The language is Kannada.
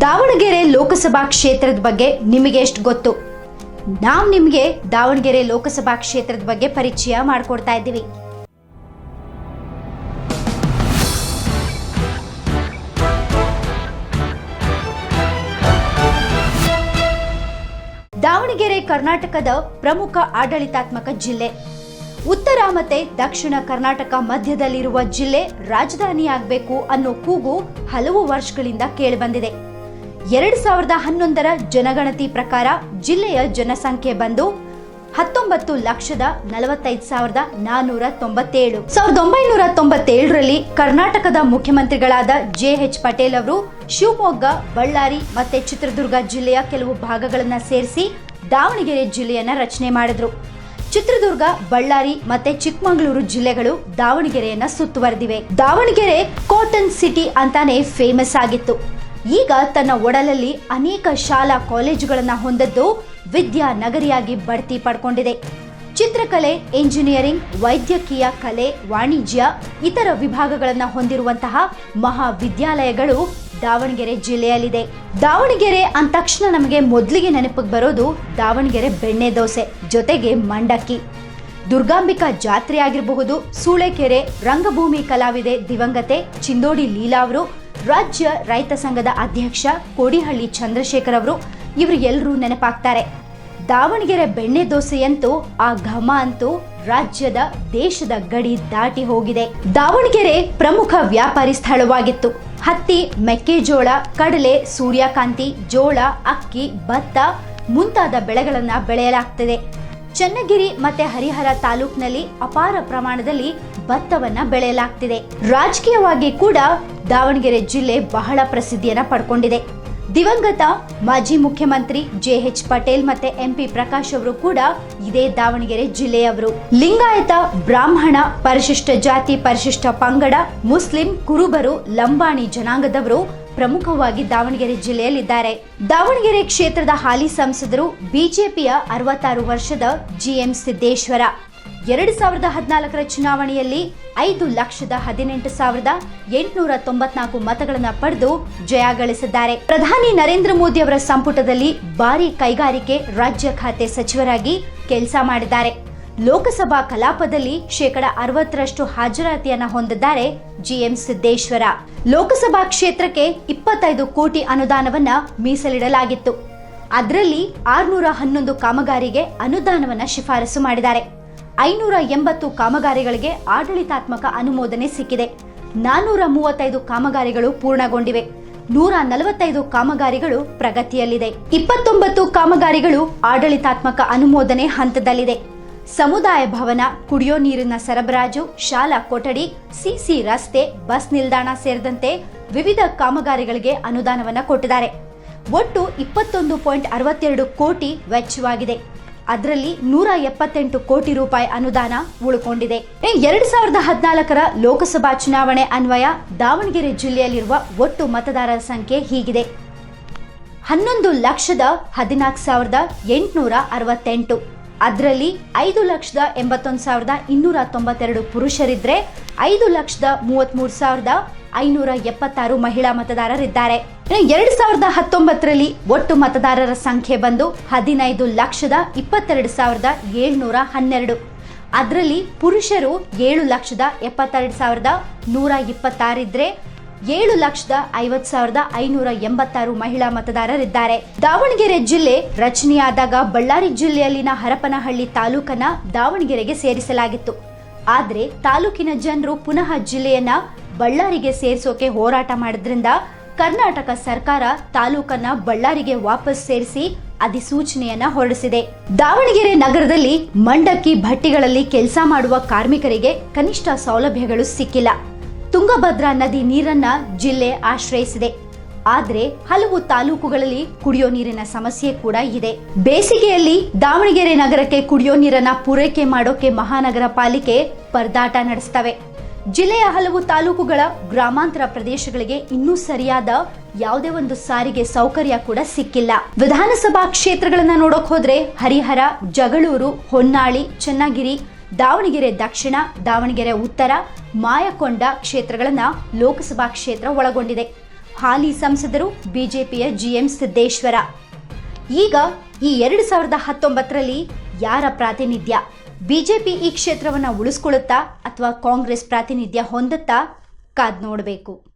ದಾವಣಗೆರೆ ಲೋಕಸಭಾ ಕ್ಷೇತ್ರದ ಬಗ್ಗೆ ನಿಮಗೆ ಎಷ್ಟು ಗೊತ್ತು? ನಾವು ನಿಮಗೆ ದಾವಣಗೆರೆ ಲೋಕಸಭಾ ಕ್ಷೇತ್ರದ ಬಗ್ಗೆ ಪರಿಚಯ ಮಾಡಿಕೊಡ್ತಾ ಇದ್ದೀವಿ. ದಾವಣಗೆರೆ ಕರ್ನಾಟಕದ ಪ್ರಮುಖ ಆಡಳಿತಾತ್ಮಕ ಜಿಲ್ಲೆ. ಉತ್ತರ ಮತ್ತೆ ದಕ್ಷಿಣ ಕರ್ನಾಟಕ ಮಧ್ಯದಲ್ಲಿರುವ ಜಿಲ್ಲೆ ರಾಜಧಾನಿಯಾಗಬೇಕು ಅನ್ನೋ ಕೂಗು ಹಲವು ವರ್ಷಗಳಿಂದ ಕೇಳಿಬಂದಿದೆ ಎರಡ್ ಸಾವಿರದ ಹನ್ನೊಂದರ ಜನಗಣತಿ ಪ್ರಕಾರ ಜಿಲ್ಲೆಯ ಜನಸಂಖ್ಯೆ ಬಂದು ಹತ್ತೊಂಬತ್ತು ಲಕ್ಷದ ನಲವತ್ತೈದು ಸಾವಿರದ ನಾನೂರ ತೊಂಬತ್ತೇಳು. ಸಾವಿರದ ಒಂಬೈನೂರ ತೊಂಬತ್ತೇಳರಲ್ಲಿ ಕರ್ನಾಟಕದ ಮುಖ್ಯಮಂತ್ರಿಗಳಾದ ಜೆ ಎಚ್ ಪಟೇಲ್ ಅವರು ಶಿವಮೊಗ್ಗ, ಬಳ್ಳಾರಿ ಮತ್ತೆ ಚಿತ್ರದುರ್ಗ ಜಿಲ್ಲೆಯ ಕೆಲವು ಭಾಗಗಳನ್ನು ಸೇರಿಸಿ ದಾವಣಗೆರೆ ಜಿಲ್ಲೆಯನ್ನ ರಚನೆ ಮಾಡಿದ್ರು. ಚಿತ್ರದುರ್ಗ, ಬಳ್ಳಾರಿ ಮತ್ತೆ ಚಿಕ್ಕಮಗಳೂರು ಜಿಲ್ಲೆಗಳು ದಾವಣಗೆರೆಯನ್ನ ಸುತ್ತುವರೆದಿವೆ. ದಾವಣಗೆರೆ ಕಾಟನ್ ಸಿಟಿ ಅಂತಾನೆ ಫೇಮಸ್ ಆಗಿತ್ತು. ಈಗ ತನ್ನ ಒಡಲಲ್ಲಿ ಅನೇಕ ಶಾಲಾ ಕಾಲೇಜುಗಳನ್ನು ಹೊಂದದ್ದು ವಿದ್ಯಾ ನಗರಿಯಾಗಿ ಬಡ್ತಿ ಪಡ್ಕೊಂಡಿದೆ. ಚಿತ್ರಕಲೆ, ಎಂಜಿನಿಯರಿಂಗ್, ವೈದ್ಯಕೀಯ ಕಲೆ, ವಾಣಿಜ್ಯ, ಇತರ ವಿಭಾಗಗಳನ್ನು ಹೊಂದಿರುವಂತಹ ಮಹಾವಿದ್ಯಾಲಯಗಳು ದಾವಣಗೆರೆ ಜಿಲ್ಲೆಯಲ್ಲಿದೆ. ದಾವಣಗೆರೆ ಅಂದ ತಕ್ಷಣ ನಮಗೆ ಮೊದಲಿಗೆ ನೆನಪಿಗೆ ಬರೋದು ದಾವಣಗೆರೆ ಬೆಣ್ಣೆ ದೋಸೆ ಜೊತೆಗೆ ಮಂಡಕ್ಕಿ. ದುರ್ಗಾಂಬಿಕಾ ಜಾತ್ರೆ ಆಗಿರಬಹುದು, ಸೂಳೆಕೆರೆ, ರಂಗಭೂಮಿ ಕಲಾವಿದೆ ದಿವಂಗತೆ, ಚಿಂದೋಡಿ ಲೀಲಾ ಅವರು ರಾಜ್ಯ ರೈತ ಸಂಘದ ಅಧ್ಯಕ್ಷ ಕೋಡಿಹಳ್ಳಿ ಚಂದ್ರಶೇಖರ್ ಅವರು ಇವರು ಎಲ್ಲರೂ ನೆನಪಾಗ್ತಾರೆ. ದಾವಣಗೆರೆ ಬೆಣ್ಣೆ ದೋಸೆಯಂತೂ ಆ ಘಮ ಅಂತೂ ರಾಜ್ಯದ ದೇಶದ ಗಡಿ ದಾಟಿ ಹೋಗಿದೆ. ದಾವಣಗೆರೆ ಪ್ರಮುಖ ವ್ಯಾಪಾರಿ ಸ್ಥಳವಾಗಿತ್ತು. ಹತ್ತಿ, ಮೆಕ್ಕೆಜೋಳ, ಕಡಲೆ, ಸೂರ್ಯಕಾಂತಿ, ಜೋಳ, ಅಕ್ಕಿ, ಭತ್ತ ಮುಂತಾದ ಬೆಳೆಗಳನ್ನ ಬೆಳೆಯಲಾಗ್ತದೆ. ಚನ್ನಗಿರಿ ಮತ್ತೆ ಹರಿಹರ ತಾಲೂಕಿನಲ್ಲಿ ಅಪಾರ ಪ್ರಮಾಣದಲ್ಲಿ ಭತ್ತವನ್ನ ಬೆಳೆಯಲಾಗ್ತಿದೆ. ರಾಜಕೀಯವಾಗಿ ಕೂಡ ದಾವಣಗೆರೆ ಜಿಲ್ಲೆ ಬಹಳ ಪ್ರಸಿದ್ಧಿಯನ್ನು ಪಡ್ಕೊಂಡಿದೆ. ದಿವಂಗತ ಮಾಜಿ ಮುಖ್ಯಮಂತ್ರಿ ಜೆ ಎಚ್ ಪಟೇಲ್ ಮತ್ತೆ ಎಂಪಿ ಪ್ರಕಾಶ್ ಅವರು ಕೂಡ ಇದೇ ದಾವಣಗೆರೆ ಜಿಲ್ಲೆಯವರು. ಲಿಂಗಾಯತ ಬ್ರಾಹ್ಮಣ ಪರಿಶಿಷ್ಟ ಜಾತಿ ಪರಿಶಿಷ್ಟ ಪಂಗಡ ಮುಸ್ಲಿಂ ಕುರುಬರು ಲಂಬಾಣಿ ಜನಾಂಗದವರು ಪ್ರಮುಖವಾಗಿ ದಾವಣಗೆರೆ ಜಿಲ್ಲೆಯಲ್ಲಿದ್ದಾರೆ. ದಾವಣಗೆರೆ ಕ್ಷೇತ್ರದ ಹಾಲಿ ಸಂಸದರು ಬಿಜೆಪಿಯ ಅರವತ್ತಾರು ವರ್ಷದ ಜಿಎಂ ಸಿದ್ದೇಶ್ವರ. ಎರಡು ಸಾವಿರದ ಹದಿನಾಲ್ಕರ ಚುನಾವಣೆಯಲ್ಲಿ ಐದು ಲಕ್ಷದ ಹದಿನೆಂಟು ಸಾವಿರದ ಎಂಟುನೂರ ತೊಂಬತ್ನಾಲ್ಕು ಮತಗಳನ್ನು ಪಡೆದು ಜಯ ಗಳಿಸಿದ್ದಾರೆ. ಪ್ರಧಾನಿ ನರೇಂದ್ರ ಮೋದಿ ಅವರ ಸಂಪುಟದಲ್ಲಿ ಭಾರಿ ಕೈಗಾರಿಕೆ ರಾಜ್ಯ ಖಾತೆ ಸಚಿವರಾಗಿ ಕೆಲಸ ಮಾಡಿದ್ದಾರೆ. ಲೋಕಸಭಾ ಕಲಾಪದಲ್ಲಿ ಶೇಕಡ ಅರವತ್ತರಷ್ಟು ಹಾಜರಾತಿಯನ್ನ ಹೊಂದಿದ್ದಾರೆ ಜಿಎಂ ಸಿದ್ದೇಶ್ವರ. ಲೋಕಸಭಾ ಕ್ಷೇತ್ರಕ್ಕೆ ಇಪ್ಪತ್ತೈದು ಕೋಟಿ ಅನುದಾನವನ್ನ ಮೀಸಲಿಡಲಾಗಿತ್ತು. ಅದರಲ್ಲಿ ಆರ್ನೂರ ಹನ್ನೊಂದು ಕಾಮಗಾರಿಗೆ ಅನುದಾನವನ್ನ ಶಿಫಾರಸು ಮಾಡಿದ್ದಾರೆ. ಐನೂರ ಎಂಬತ್ತು ಕಾಮಗಾರಿಗಳಿಗೆ ಆಡಳಿತಾತ್ಮಕ ಅನುಮೋದನೆ ಸಿಕ್ಕಿದೆ. ನಾನೂರ ಮೂವತ್ತೈದು ಕಾಮಗಾರಿಗಳು ಪೂರ್ಣಗೊಂಡಿವೆ. ನೂರ ನಲವತ್ತೈದು ಕಾಮಗಾರಿಗಳು ಪ್ರಗತಿಯಲ್ಲಿದೆ. ಇಪ್ಪತ್ತೊಂಬತ್ತು ಕಾಮಗಾರಿಗಳು ಆಡಳಿತಾತ್ಮಕ ಅನುಮೋದನೆ ಹಂತದಲ್ಲಿದೆ. ಸಮುದಾಯ ಭವನ, ಕುಡಿಯೋ ನೀರಿನ ಸರಬರಾಜು, ಶಾಲಾ ಕೊಠಡಿ, ಸಿಸಿ ರಸ್ತೆ, ಬಸ್ ನಿಲ್ದಾಣ ಸೇರಿದಂತೆ ವಿವಿಧ ಕಾಮಗಾರಿಗಳಿಗೆ ಅನುದಾನವನ್ನು ಕೊಟ್ಟಿದ್ದಾರೆ. ಒಟ್ಟು ಇಪ್ಪತ್ತೊಂದು ಪಾಯಿಂಟ್ ಅರವತ್ತೆರಡು ಕೋಟಿ ವೆಚ್ಚವಾಗಿದೆ. ಅದರಲ್ಲಿ ನೂರ ಎಪ್ಪತ್ತೆಂಟು ಕೋಟಿ ರೂಪಾಯಿ ಅನುದಾನ ಉಳ್ಕೊಂಡಿದೆ. ಎರಡ್ ಸಾವಿರದ ಹದಿನಾಲ್ಕರ ಲೋಕಸಭಾ ಚುನಾವಣೆ ಅನ್ವಯ ದಾವಣಗೆರೆ ಜಿಲ್ಲೆಯಲ್ಲಿರುವ ಒಟ್ಟು ಮತದಾರರ ಸಂಖ್ಯೆ ಹೀಗಿದೆ. ಹನ್ನೊಂದು ಲಕ್ಷದ ಹದಿನಾಲ್ಕು ಸಾವಿರದ ಎಂಟುನೂರ ಅರವತ್ತೆಂಟು. ಅದರಲ್ಲಿ ಐದು ಲಕ್ಷದ ಎಂಬತ್ತೊಂದು ಸಾವಿರದ ಇನ್ನೂರ ತೊಂಬತ್ತೆರಡು ಪುರುಷರಿದ್ದರೆ ಐದು ಲಕ್ಷದ ಮೂವತ್ತ್ಮೂರು ಸಾವಿರದ ಐನೂರ ಎಪ್ಪತ್ತಾರು ಮಹಿಳಾ ಮತದಾರರಿದ್ದಾರೆ. ಎರಡು ಸಾವಿರದ ಹತ್ತೊಂಬತ್ತರಲ್ಲಿ ಒಟ್ಟು ಮತದಾರರ ಸಂಖ್ಯೆ ಬಂದು ಹದಿನೈದು ಲಕ್ಷದ ಇಪ್ಪತ್ತೆರಡು ಸಾವಿರದ ಏಳ್ನೂರ ಹನ್ನೆರಡು. ಅದರಲ್ಲಿ ಪುರುಷರು ಏಳು ಲಕ್ಷದ ಎಪ್ಪತ್ತೆರಡು ಸಾವಿರದ ನೂರ ಇಪ್ಪತ್ತಾರಿದ್ರೆ ಏಳು ಲಕ್ಷದ ಐವತ್ ಸಾವಿರದ ಐನೂರ ಎಂಬತ್ತಾರು ಮಹಿಳಾ ಮತದಾರರಿದ್ದಾರೆ. ದಾವಣಗೆರೆ ಜಿಲ್ಲೆ ರಚನೆಯಾದಾಗ ಬಳ್ಳಾರಿ ಜಿಲ್ಲೆಯಲ್ಲಿನ ಹರಪನಹಳ್ಳಿ ತಾಲೂಕನ್ನ ದಾವಣಗೆರೆಗೆ ಸೇರಿಸಲಾಗಿತ್ತು. ಆದ್ರೆ ತಾಲೂಕಿನ ಜನರು ಪುನಃ ಜಿಲ್ಲೆಯನ್ನ ಬಳ್ಳಾರಿಗೆ ಸೇರಿಸೋಕೆ ಹೋರಾಟ ಮಾಡಿದ್ರಿಂದ ಕರ್ನಾಟಕ ಸರ್ಕಾರ ತಾಲೂಕನ್ನ ಬಳ್ಳಾರಿಗೆ ವಾಪಸ್ ಸೇರಿಸಿ ಅಧಿಸೂಚನೆಯನ್ನ ಹೊರಡಿಸಿದೆ. ದಾವಣಗೆರೆ ನಗರದಲ್ಲಿ ಮಂಡಕ್ಕಿ ಭಟ್ಟಿಗಳಲ್ಲಿ ಕೆಲಸ ಮಾಡುವ ಕಾರ್ಮಿಕರಿಗೆ ಕನಿಷ್ಠ ಸೌಲಭ್ಯಗಳು ಸಿಕ್ಕಿಲ್ಲ. ತುಂಗಭದ್ರಾ ನದಿ ನೀರನ್ನ ಜಿಲ್ಲೆ ಆಶ್ರಯಿಸಿದೆ. ಆದರೆ ಹಲವು ತಾಲೂಕುಗಳಲ್ಲಿ ಕುಡಿಯೋ ನೀರಿನ ಸಮಸ್ಯೆ ಕೂಡ ಇದೆ. ಬೇಸಿಗೆಯಲ್ಲಿ ದಾವಣಗೆರೆ ನಗರಕ್ಕೆ ಕುಡಿಯೋ ನೀರನ್ನ ಪೂರೈಕೆ ಮಾಡೋಕೆ ಮಹಾನಗರ ಪಾಲಿಕೆ ಪರದಾಟ ನಡೆಸ್ತವೆ. ಜಿಲ್ಲೆಯ ಹಲವು ತಾಲೂಕುಗಳ ಗ್ರಾಮಾಂತರ ಪ್ರದೇಶಗಳಿಗೆ ಇನ್ನೂ ಸರಿಯಾದ ಯಾವುದೇ ಒಂದು ಸಾರಿಗೆ ಸೌಕರ್ಯ ಕೂಡ ಸಿಕ್ಕಿಲ್ಲ. ವಿಧಾನಸಭಾ ಕ್ಷೇತ್ರಗಳನ್ನ ನೋಡೋಕ್ ಹೋದ್ರೆ ಹರಿಹರ, ಜಗಳೂರು, ಹೊನ್ನಾಳಿ, ಚನ್ನಗಿರಿ ದಾವಣಗೆರೆ ದಕ್ಷಿಣ, ದಾವಣಗೆರೆ ಉತ್ತರ, ಮಾಯಕೊಂಡ ಕ್ಷೇತ್ರಗಳನ್ನು ಲೋಕಸಭಾ ಕ್ಷೇತ್ರ ಒಳಗೊಂಡಿದೆ. ಹಾಲಿ ಸಂಸದರು, ಬಿಜೆಪಿಯ ಜಿಎಂ ಸಿದ್ದೇಶ್ವರ. ಈಗ ಈ ಎರಡು ಸಾವಿರದ ಹತ್ತೊಂಬತ್ತರಲ್ಲಿ ಯಾರ ಪ್ರಾತಿನಿಧ್ಯ? ಬಿಜೆಪಿ ಈ ಕ್ಷೇತ್ರವನ್ನು ಉಳಿಸ್ಕೊಳ್ಳುತ್ತಾ ಅಥವಾ ಕಾಂಗ್ರೆಸ್ ಪ್ರಾತಿನಿಧ್ಯ ಹೊಂದುತ್ತಾ? ಕಾದ್ ನೋಡಬೇಕು.